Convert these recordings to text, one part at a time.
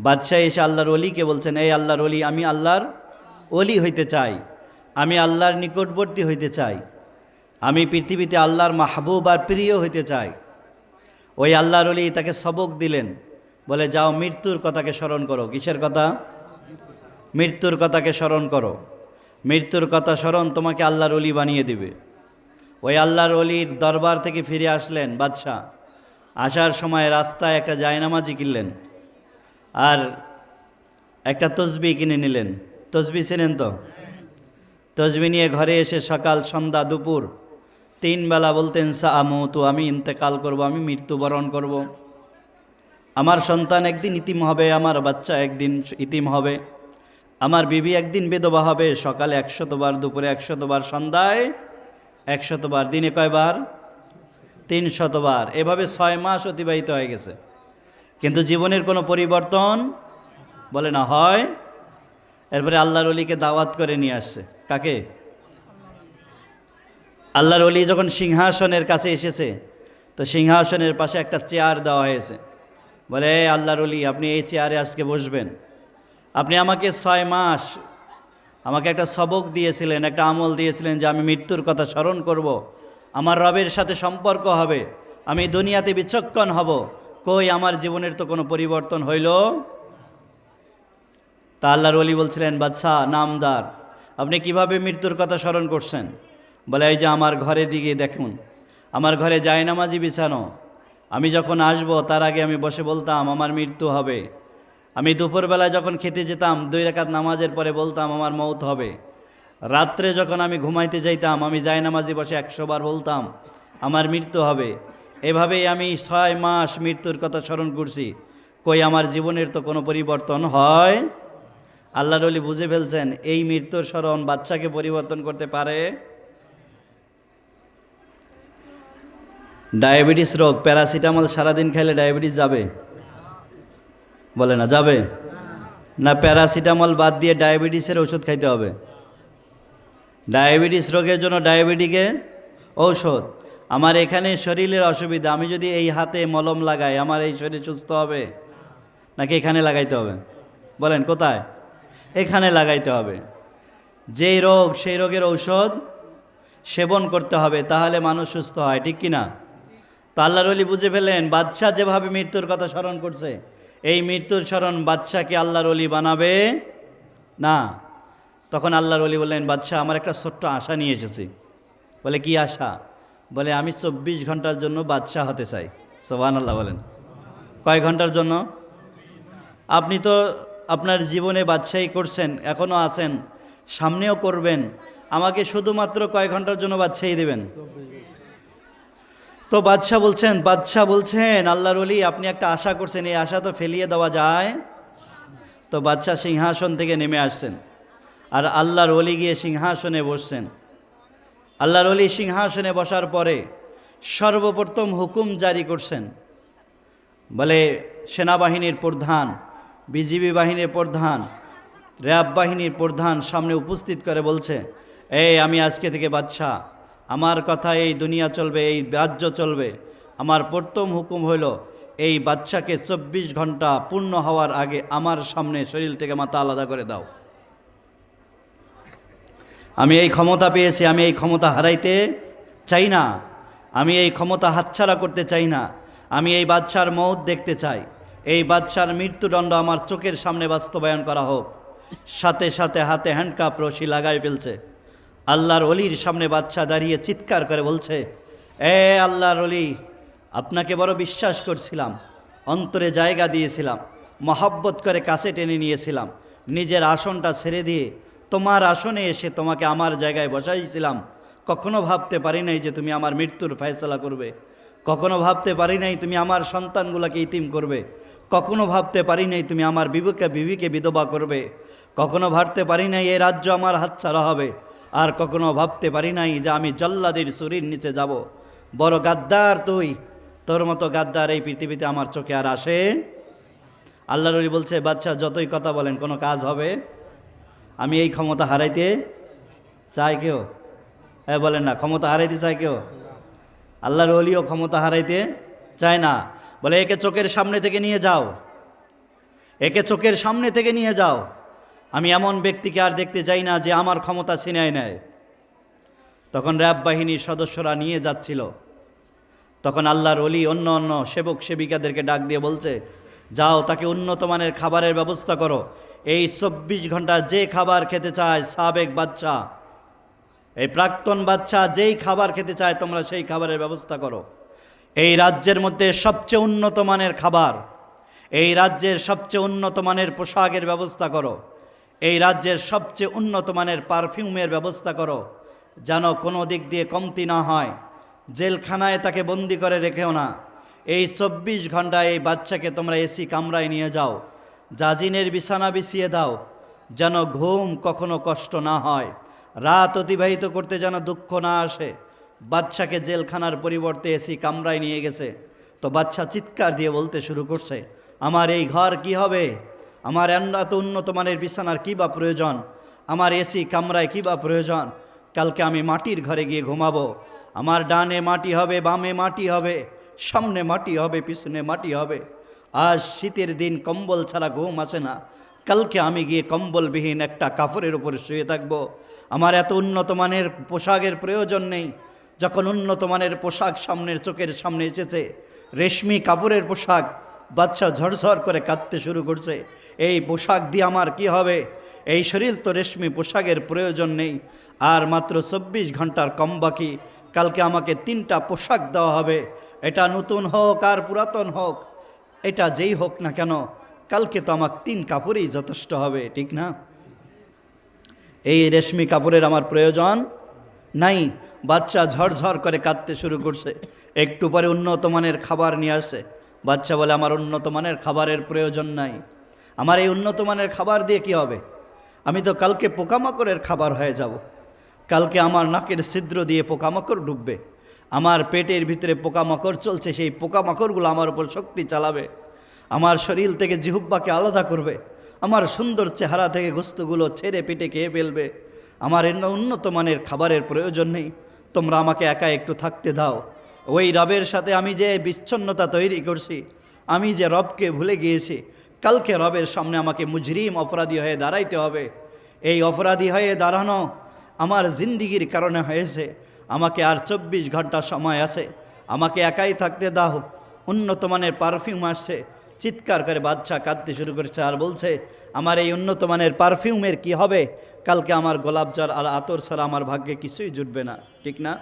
বাদশাহ এসে আল্লাহর অলিকে বলছেন, এই আল্লাহর অলি আমি আল্লাহর অলি হইতে চাই। আমি আল্লাহর নিকটবর্তী হইতে চাই। আমি পৃথিবীতে আল্লাহর মাহবুব আর প্রিয় হইতে চাই। ওই আল্লাহর অলি তাকে সবক দিলেন। বলে, যাও, মৃত্যুর কথাকে স্মরণ করো। কিসের কথা? মৃত্যুর কথাকে স্মরণ করো। মৃত্যুর কথা স্মরণ তোমাকে আল্লাহর অলি বানিয়ে দিবে। ওই আল্লাহর অলির দরবার থেকে ফিরে আসলেন বাদশাহ। আসার সময় রাস্তায় একটা জায়নামাজি কিনলেন। আর একটা তসবি কিনে নিলেন। তসবি চেনেন তো? তসবি নিয়ে ঘরে এসে সকাল, সন্ধ্যা, দুপুর তিন বেলা বলতেন সা আমু তো, আমি ইন্তেকাল করব, আমি মৃত্যুবরণ করব। আমার সন্তান একদিন ইতিম হবে, আমার বাচ্চা একদিন ইতিম হবে, আমার বিবি একদিন বেদবা হবে, সকালে একশতবার দুপুরে একশতবার সন্ধ্যায় একশতবার দিনে কয়বার? তিন শতবার এভাবে ছয় মাস অতিবাহিত হয়ে গেছে। কিন্তু জীবনের কোনো পরিবর্তন, বলে না, হয়? এরপরে আল্লাহর অলিকে দাওয়াত করে নিয়ে আসছে। কাকে? আল্লাহর অলি যখন সিংহাসনের কাছে এসেছে, তো সিংহাসনের পাশে একটা চেয়ার দেওয়া হয়েছে। বলে "এই আল্লাহর অলি আপনি এই চেয়ারে আজকে বসবেন। আপনি আমাকে ছয় মাস আমাকে একটা সবক দিয়েছিলেন, একটা আমল দিয়েছিলেন যে আমি মৃত্যুর কথা স্মরণ করব। আমার রবের সাথে সম্পর্ক হবে। আমি দুনিয়াতে বিচক্ষণ হব। কই আমার জীবনের তো কোনো পরিবর্তন হইল? তা আল্লাহর অলি বলছিলেন বাদশাহ নামদার, আপনি কীভাবে মৃত্যুর কথা স্মরণ করছেন? বলে, এই যে আমার ঘরে দিকে দেখুন, আমার ঘরে জায়নামাজি বিছানো। আমি যখন আসব, তার আগে আমি বসে বলতাম, আমার মৃত্যু হবে। আমি দুপুরবেলায় যখন খেতে যেতাম, দুই রেখাত নামাজের পরে বলতাম, আমার মৌত হবে। রাত্রে যখন আমি ঘুমাইতে যাইতাম, আমি জায়নামাজি বসে একশোবার বলতাম, আমার মৃত্যু হবে। এভাবেই আমি ছয় মাস মৃত্যুর কথা স্মরণ করছি। কই, আমার জীবনের তো কোনো পরিবর্তন হয়? আল্লাহর অলি বুঝে ফেলছেন, এই মৃত্যুর স্মরণ বাচ্চাকে পরিবর্তন করতে পারে? ডায়াবেটিস রোগ, প্যারাসিটামল সারাদিন খাইলে ডায়াবেটিস যাবে? বলে না, যাবে? না, প্যারাসিটামল বাদ দিয়ে ডায়াবেটিসের ওষুধ খাইতে হবে। ডায়াবেটিস রোগের জন্য ডায়াবেটিকে ঔষধ আমার এখানে শরীরের অসুবিধা, আমি যদি এই হাতে মলম লাগাই, আমার এই শরীর সুস্থ হবে? নাকি এখানে লাগাইতে হবে? বলেন, কোথায়? এখানে লাগাইতে হবে। যেই রোগ, সেই রোগের ঔষধ সেবন করতে হবে, তাহলে মানুষ সুস্থ হয়, ঠিক কিনা? তো আল্লাহর অলি বুঝে ফেলেন বাচ্চা যেভাবে মৃত্যুর কথা স্মরণ করছে, এই মৃত্যুর স্মরণ বাচ্চাকে আল্লাহর অলি বানাবে? না। তখন আল্লাহর অলি বললেন বাচ্চা আমার একটা ছোট্ট আশা নিয়ে এসেছি। বলে, কি আশা? বলে, আমি চব্বিশ ঘণ্টার জন্য বাচ্চা হতে চাই। সোহান আল্লাহ বলেন। কয় ঘণ্টার জন্য? আপনি তো আপনার জীবনে বাদশাহী করছেন এখনও আছেন, সামনেও করবেন। আমাকে শুধুমাত্র কয় ঘণ্টার জন্য বাদশাহী দেবেন? তো বাদশাহ বলছেন বাদশাহ বলছেন, আল্লাহর অলি আপনি একটা আশা করছেন, এই আশা তো ফেলিয়ে দেওয়া যায়। তো বাদশাহ সিংহাসন থেকে নেমে আসছেন। আর আল্লাহর অলি গিয়ে সিংহাসনে বসছেন। আল্লাহর অলি সিংহাসনে বসার পরে সর্বপ্রথম হুকুম জারি করছেন। বলে সেনাবাহিনীর প্রধান, বিজিবি বাহিনীর প্রধান, র্যাব বাহিনীর প্রধান সামনে উপস্থিত করে বলছে এই আমি আজকে থেকে বাদশাহ, আমার কথা এই দুনিয়া চলবে, এই রাজ্য চলবে। আমার প্রথম হুকুম হইল, এই বাচ্চাকে চব্বিশ ঘণ্টা পূর্ণ হওয়ার আগে আমার সামনে শরীর থেকে মাথা আলাদা করে দাও। আমি এই ক্ষমতা পেয়েছি, আমি এই ক্ষমতা হারাইতে চাই না। আমি এই ক্ষমতা হাতছাড়া করতে চাই না। আমি এই বাদশার মৌত দেখতে চাই। এই বাদশার মৃত্যুদণ্ড আমার চোখের সামনে বাস্তবায়ন করা হোক। সাথে সাথে হাতে হ্যান্ডকাপ রশি লাগাই ফেলছে। আল্লাহর অলির সামনে বাচ্চা দাঁড়িয়ে চিৎকার করে বলছে, এ আল্লাহর অলি, আপনাকে বড় বিশ্বাস করছিলাম, অন্তরে জায়গা দিয়েছিলাম, মহাব্বত করে কাছে টেনে নিয়েছিলাম, নিজের আসনটা ছেড়ে দিয়ে তোমার আসনে এসে তোমাকে আমার জায়গায় বসাইছিলাম। কখনো ভাবতে পারি নাই যে তুমি আমার মৃত্যুর ফয়সলা করবে। কখনো ভাবতে পারি নাই তুমি আমার সন্তানগুলোকে ইতিম করবে। কখনো ভাবতে পারি নাই তুমি আমার বিবেকে, বিবিকে বিধবা করবে। কখনো ভাবতে পারি নাই এই রাজ্য আমার হাতছাড়া হবে। আর কখনো ভাবতে পারি নাই যে আমি জল্লাদের শরীর নিচে যাব। বড় গাদ্দার তুই, তোর মতো গাদ্দার এই পৃথিবীতে আমার চোখে আর আসে? আল্লাহ রলি বলছে বাচ্চা যতই কথা বলেন কোনো কাজ হবে? আমি এই ক্ষমতা হারাইতে চাই কেউ? হ্যাঁ বলেন না, ক্ষমতা হারাইতে চায় কেউ? আল্লাহর অলিও ক্ষমতা হারাইতে চায় না। বলে, একে চোখের সামনে থেকে নিয়ে যাও। একে চোখের সামনে থেকে নিয়ে যাও। আমি এমন ব্যক্তিকে আর দেখতে যাই না যে আমার ক্ষমতা ছিনায় নেয়। তখন র্যাব বাহিনীর সদস্যরা নিয়ে যাচ্ছিল। তখন আল্লাহর অলি অন্য অন্য সেবক সেবিকাদেরকে ডাক দিয়ে বলছে, যাও, তাকে উন্নত মানের খাবারের ব্যবস্থা করো। এই চব্বিশ ঘণ্টা যে খাবার খেতে চায় সাবেক বাচ্চা, এই প্রাক্তন বাচ্চা যেই খাবার খেতে চায়, তোমরা সেই খাবারের ব্যবস্থা করো। এই রাজ্যের মধ্যে সবচেয়ে উন্নত মানের খাবার, এই রাজ্যের সবচেয়ে উন্নত মানের পোশাকের ব্যবস্থা করো। এই রাজ্যের সবচেয়ে উন্নত মানের পারফিউমের ব্যবস্থা করো, যেন কোনো দিক দিয়ে কমতি না হয়। জেলখানায় তাকে বন্দি করে রেখেও না। এই চব্বিশ ঘন্টায় এই বাচ্চাকে তোমরা এসি কামরায় নিয়ে যাও। জাজিনের বিছানা বিছিয়ে দাও, যেন ঘুম কখনো কষ্ট না হয়। রাত অতিবাহিত করতে যেন দুঃখ না আসে। বাচ্চাকে জেলখানার পরিবর্তে এসি কামরায় নিয়ে গেছে। তো বাচ্চা চিৎকার দিয়ে বলতে শুরু করছে, আমার এই ঘর কি হবে? আমার এত উন্নত মানের বিছানার কী বা প্রয়োজন? আমার এসি কামরায় কী বা প্রয়োজন? কালকে আমি মাটির ঘরে গিয়ে ঘুমাবো। আমার ডানে মাটি হবে, বামে মাটি হবে, সামনে মাটি হবে, পিছনে মাটি হবে। আজ শীতের দিন, কম্বল ছাড়া ঘুম আসে না। কালকে আমি গিয়ে কম্বলবিহীন একটা কাপড়ের উপরে শুয়ে থাকব। আমার এত উন্নত মানের পোশাকের প্রয়োজন নেই। যখন উন্নত মানের পোশাক সামনের চোখের সামনে এসেছে, রেশমি কাপড়ের পোশাক বাচ্চা ঝরঝর করে কাঁদতে শুরু করছে। এই পোশাক দিয়ে আমার কি হবে? এই শরীর তো রেশমি পোশাকের প্রয়োজন নেই। আর মাত্র চব্বিশ ঘণ্টার কম বাকি। কালকে আমাকে তিনটা পোশাক দেওয়া হবে। এটা নতুন হোক আর পুরাতন হোক। এটা যেই হোক না কেন, কালকে তো আমার তিন কাপড়ই যথেষ্ট হবে, ঠিক না? এই রেশমি কাপড়ের আমার প্রয়োজন নাই, বাচ্চা ঝরঝর করে কাঁদতে শুরু করছে, একটু পরে উন্নত মানের খাবার নিয়ে আসে। বাচ্চা বলে, আমার উন্নত মানের খাবারের প্রয়োজন নাই। আমার এই উন্নত মানের খাবার দিয়ে কি হবে? আমি তো কালকে পোকামাকড়ের খাবার হয়ে যাব। কালকে আমার নাকের ছিদ্র দিয়ে পোকামাকড় ডুববে। আমার পেটের ভিতরে পোকামাকড় চলছে, সেই পোকামাকড়গুলো আমার উপর শক্তি চালাবে। আমার শরীর থেকে জিহুব্বাকে আলাদা করবে। আমার সুন্দর চেহারা থেকে গোস্তগুলো ছেড়ে পেটে খেয়ে ফেলবে। আমার এর উন্নত মানের খাবারের প্রয়োজন নেই। তোমরা আমাকে একা একটু থাকতে দাও। ওই রবের সাথে আমি যে বিচ্ছন্নতা তৈরি করছি, আমি যে রবকে ভুলে গিয়েছি, কালকে রবের সামনে আমাকে মুজরিম অপরাধী হয়ে দাঁড়াইতে হবে। এই অপরাধী হয়ে দাঁড়ানো আমার জিন্দিগির কারণে হয়েছে। আমাকে আর চব্বিশ ঘণ্টা সময় আছে। আমাকে একাই থাকতে দাও। উন্নত মানের পারফিউম আসছে। চিৎকার করে বাচ্চা কাঁদতে শুরু করেছে আর বলছে, আমার এই উন্নত মানের পারফিউমের কি হবে? কালকে আমার গোলাপ জল আর আতর ছাড়া আমার ভাগ্যে কিছুই জুটবে না। ঠিক না?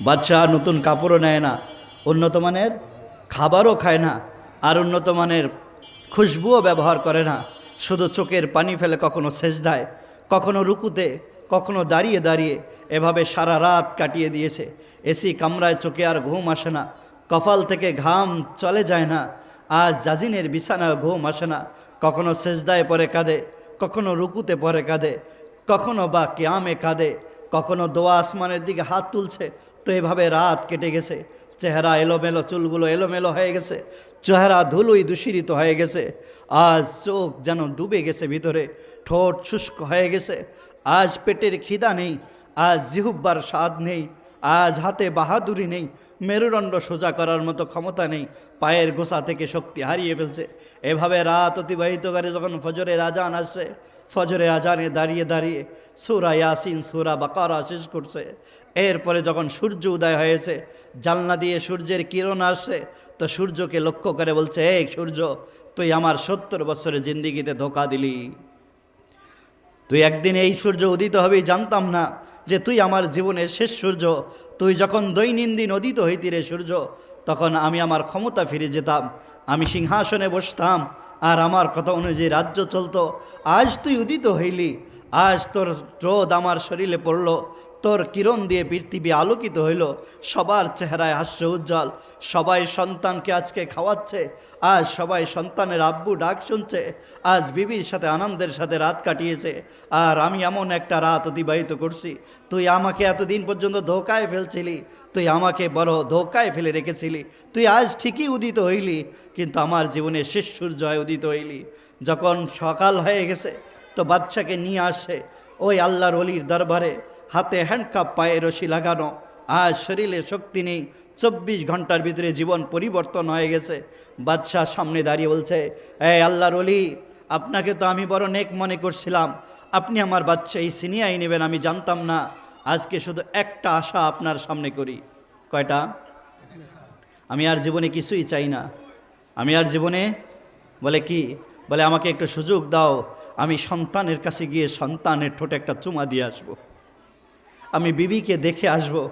বাচ্চা নতুন কাপড়ও নেয় না। উন্নত মানের খাবারও খায় না। আর উন্নত মানের খুশবুও ব্যবহার করে না। শুধু চোখের পানি ফেলে কখনো সেচ দেয় কখনো রুকুতে কখনো দাঁড়িয়ে দাঁড়িয়ে এভাবে সারা রাত কাটিয়ে দিয়েছে। এসি কামরায় চোখে আর ঘুম আসে না। কপাল থেকে ঘাম চলে যায় না। আজ জাজিনের বিছানায় ঘুম আসে না। কখনো সেজদায় পরে কাঁদে, কখনো রুকুতে পরে কাঁদে, কখনো বা কেয়ামে কাঁদে, কখনো দোয়া আসমানের দিকে হাত তুলছে, তো এভাবে রাত কেটে গেছে। চেহারা এলোমেলো, চুলগুলো এলোমেলো হয়ে গেছে। চেহারা ধুলোই দূষিত হয়ে গেছে। আজ চোখ যেন ডুবে গেছে ভিতরে, ঠোঁট শুষ্ক হয়ে গেছে। আজ পেটের খিদা নেই, আজ জিহুব্বার স্বাদ নেই, আজ হাতে বাহাদুরি নেই, মেরুদণ্ড সোজা করার মতো ক্ষমতা নেই, পায়ের গোসা থেকে শক্তি হারিয়ে ফেলছে। এভাবে রাত অতিবাহিত করে যখন ফজরের আজান আসছে ফজরে আজানে দাঁড়িয়ে দাঁড়িয়ে সুরা ইয়াসিন, সুরা বাকারা শেষ করছে। এরপরে যখন সূর্য উদয় হয়েছে জালনা দিয়ে সূর্যের কিরণ আসছে, তো সূর্যকে লক্ষ্য করে বলছে, এই সূর্য, তুই আমার সত্তর বছরের জিন্দিগিতে ধোকা দিলি। তুই একদিন এই সূর্য উদিত হবেই জানতাম না যে তুই আমার জীবনের শেষ সূর্য। তুই যখন দৈনন্দিন উদিত হইতি রে সূর্য, তখন আমি আমার ক্ষমতা ফিরে যেতাম। আমি সিংহাসনে বসতাম, আর আমার কথা অনুযায়ী রাজ্য চলতো। আজ তুই উদিত হইলি, আজ তোর রোদ আমার শরীরে পড়ল। তোর কিরণ দিয়ে পৃথিবী আলোকিত হইল। সবার চেহারায় হাস্য উজ্জ্বল। সবাই সন্তানকে আজকে খাওয়াচ্ছে। আজ সবাই সন্তানের আব্বু ডাক শুনছে। আজ বিবির সাথে আনন্দের সাথে রাত কাটিয়েছে। আর আমি এমন একটা রাত অতিবাহিত করছি। তুই আমাকে এতদিন পর্যন্ত ধোকায় ফেলছিলি। তুই আমাকে বড় ধোকায় ফেলে রেখেছিলি। তুই আজ ঠিকই উদিত হইলি, কিন্তু আমার জীবনে শেষ সূর্য উদিত হইলি। যখন সকাল হয়ে গেছে, তো বাচ্চাকে নিয়ে আসে ওই আল্লাহর অলির দরবারে। হাতে হ্যান্ডকাপ পায়ে রশি লাগানো। আজ শরীরে শক্তি নেই। চব্বিশ ঘণ্টার ভিতরে জীবন পরিবর্তন হয়ে গেছে। বাদশাহ সামনে দাঁড়িয়ে বলছে এই আল্লাহর অলি আপনাকে তো আমি বড় নেক মনে করছিলাম। আপনি আমার বাচ্চা এই সিনিয়াই নেবেন, আমি জানতাম না। আজকে শুধু একটা আশা আপনার সামনে করি। কয়টা? আমি আর জীবনে কিছুই চাই না। আমি আর জীবনে বলে কি? বলে, আমাকে একটু সুযোগ দাও। আমি সন্তানের কাছে গিয়ে সন্তানের ঠোঁটে একটা চুমা দিয়ে আসব। আমি বিবিকে দেখে আসব।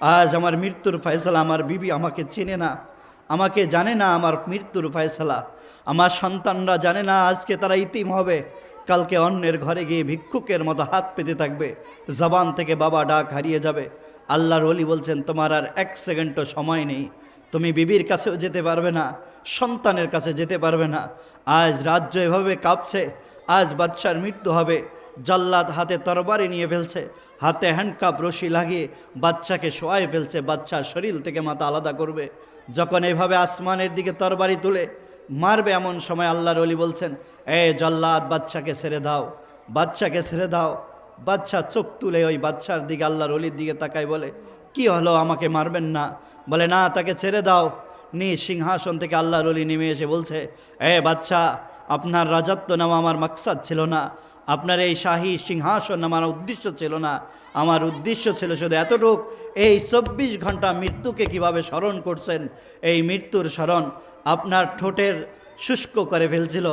আজ আমার মৃত্যুর ফয়সালা, আমার বিবি আমাকে চেনে না। আমাকে জানে না আমার মৃত্যুর ফয়সালা। আমার সন্তানরা জানে না আজকে তারা ইতিম হবে। কালকে অন্যের ঘরে গিয়ে ভিক্ষুকের মতো হাত পেতে থাকবে। জবান থেকে বাবা ডাক হারিয়ে যাবে। আল্লাহর অলি বলছেন, তোমার আর এক সেকেন্ডও সময় নেই। তুমি বিবির কাছেও যেতে পারবে না, সন্তানের কাছে যেতে পারবে না। আজ রাজ্য এভাবে কাঁপছে। আজ বাচ্চার মৃত্যু হবে। জল্লাদ হাতে তরবারি নিয়ে ফেলছে, হাতে হ্যান্ডকাপ রশি লাগিয়ে বাচ্চাকে শোয়াই ফেলছে বাচ্চার শরীর থেকে মাথা আলাদা করবে। যখন এভাবে আসমানের দিকে তরবারি তুলে, মারবে এমন সময় আল্লাহর অলি বলছেন, এ জল্লাদ, বাচ্চাকে ছেড়ে দাও, বাচ্চাকে ছেড়ে দাও। বাচ্চা চোখ তুলে ওই বাচ্চার দিকে, আল্লাহর অলির দিকে তাকাই বলে, কি হলো, আমাকে মারবেন না? বলে, না, তাকে ছেড়ে দাও। নি সিংহাসন থেকে আল্লাহর অলি নেমে এসে বলছে, এ বাচ্চা, আপনার রাজত্ব নামা আমার মাকসাদ ছিল না। আপনার এই শাহী সিংহাসন আমার উদ্দেশ্য ছিল না। আমার উদ্দেশ্য ছিল শুধু এতটুক, এই চব্বিশ ঘণ্টা মৃত্যুকে কীভাবে স্মরণ করছেন? এই মৃত্যুর স্মরণ আপনার ঠোঁটের শুষ্ক করে ফেলছিল।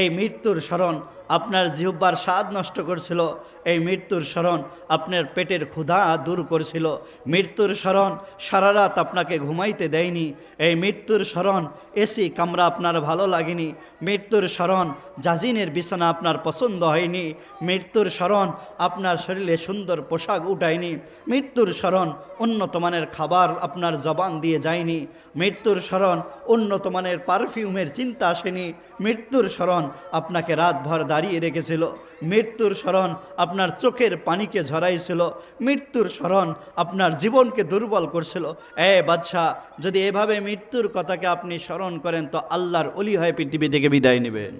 এই মৃত্যুর স্মরণ আপনার জিহ্বার স্বাদ নষ্ট করছিল, এই মৃত্যুর স্মরণ আপনার পেটের ক্ষুধা দূর করছিল। মৃত্যুর স্মরণ সারা রাত আপনাকে ঘুমাইতে দেয়নি। এই মৃত্যুর স্মরণ এসি কামরা আপনার ভালো লাগেনি। মৃত্যুর স্মরণ জাজিনের বিছানা আপনার পছন্দ হয়নি। মৃত্যুর স্মরণ আপনার শরীরে সুন্দর পোশাক উঠায়নি। মৃত্যুর স্মরণ উন্নত মানের খাবার আপনার জবান দিয়ে যায়নি। মৃত্যুর স্মরণ উন্নত মানের পারফিউমের চিন্তা আসেনি। মৃত্যুর স্মরণ আপনাকে রাতভর দাঁড়িয়ে রেখেছিল। মৃত্যুর স্মরণ আপনার চোখের পানিকে ঝরাইছিল। মৃত্যুর স্মরণ আপনার জীবনকে দুর্বল করছিল। এ বাদশাহ যদি এভাবে মৃত্যুর কথাকে আপনি স্মরণ করেন, তো আল্লাহর অলি হয়ে পৃথিবী থেকে বিদায় নেবেন।